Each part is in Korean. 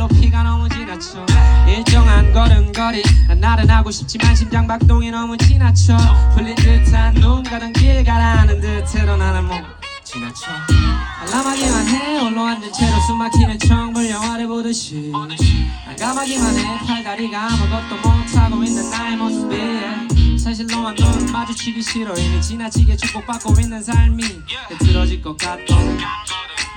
말로 피가 너무 지나쳐. 일정한 걸음걸이 난 나른하고 싶지만 심장 박동이 너무 지나쳐. 풀린 듯한 눈 가던 길 가라는 듯해도 나는 뭐 지나쳐. 알람하기만 해 홀로 앉은 채로 숨막히는 청불 영화를 보듯이. 난감하기만 해 팔다리가 아무것도 못하고 있는 나의 모습이 사실 너와 눈 마주치기 싫어 이미 지나치게 축복받고 있는 삶이. 흐트러질 것 같거든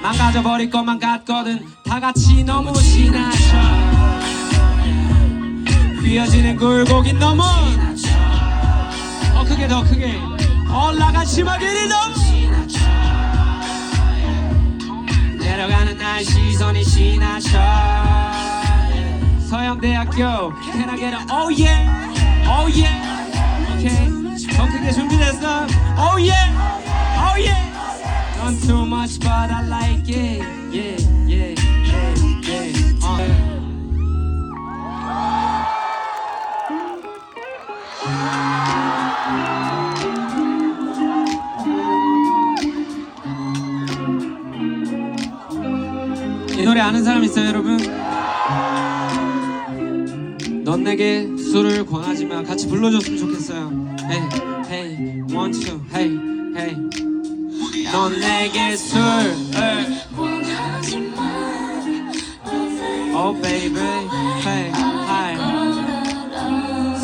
망가져버릴 것만 같거든. 다 같이 너무 지나쳐. 휘어지는 굴곡이 너무 어 크게 더 크게. 올라간 심하길이 너무 내려가는 날 시선이 지나쳐. 서영대학교 Can I get a oh yeah? Oh much but I like it yeah yeah yeah yeah 어. 이 노래 아는 사람 있어요 여러분? 넌 내게 술을 권하지마 같이 불러줬으면 좋겠어요 Hey hey one two hey hey 넌 내게 술을 Oh baby hey hi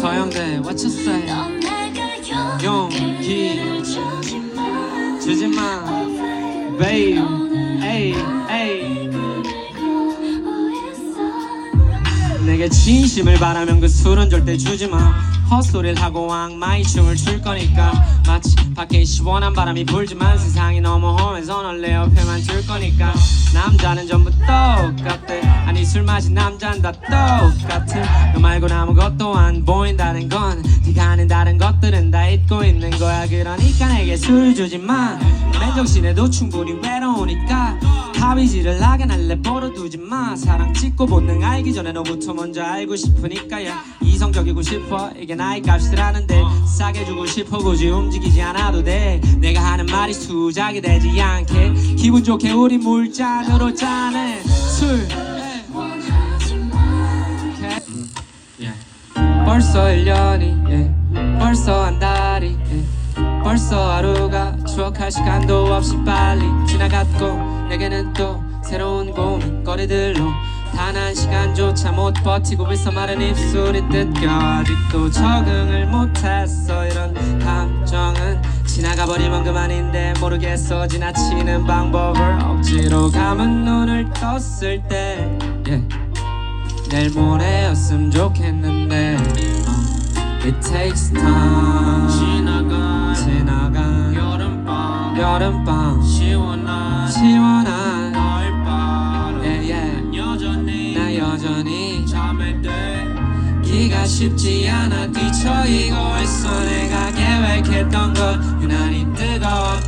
서영대 what you say 용기 주지마 babe hey hey 내게 진심을 바라면 그 술은 절대 주지마 헛소리를 하고 악마의 춤을 출 거니까 마치 밖에 시원한 바람이 불지만 세상이 너무 험해서 널 내 옆에만 둘 거니까 남자는 전부 똑같대 아니 술 마신 남자는 다 똑같음 너 말고는 아무것도 안 보인다는 건 네가 아는 다른 것들은 다 잊고 있는 거야. 그러니까 내게 술 주지 마. 맨정신에도 충분히 외로우니까 합의질을 하게 날래 벌어두지 마. 사랑 찍고 본능 알기 전에 너부터 먼저 알고 싶으니까 야. 이성적이고 싶어. 이게 나의 값이라는데. 싸게 주고 싶어. 굳이 움직이지 않아도 돼. 내가 하는 말이 수작이 되지 않게. 기분 좋게 우리 물잔으로 짜는 술. 예. 벌써 1년이 예. 벌써 한 달이 예. 벌써 하루가 추억할 시간도 없이 빨리 지나갔고 내게는 또 새로운 고민 거리들로 단 한 시간조차 못 버티고 있어 마른 입술이 뜯겨 아직도 적응을 못했어 이런 감정은 지나가 버리면 그만인데 모르겠어 지나치는 방법을 억지로 감은 눈을 떴을 때 yeah. 내일 모레였으면 좋겠는데 어. It takes time 여름밤 여름밤 시원한 시원한 가을바람. yeah, yeah. 여전히 나 여전히 잠에 들 기가 쉽지 않아 뒤처이고 있어. 내가 계획했던 것 유난히 너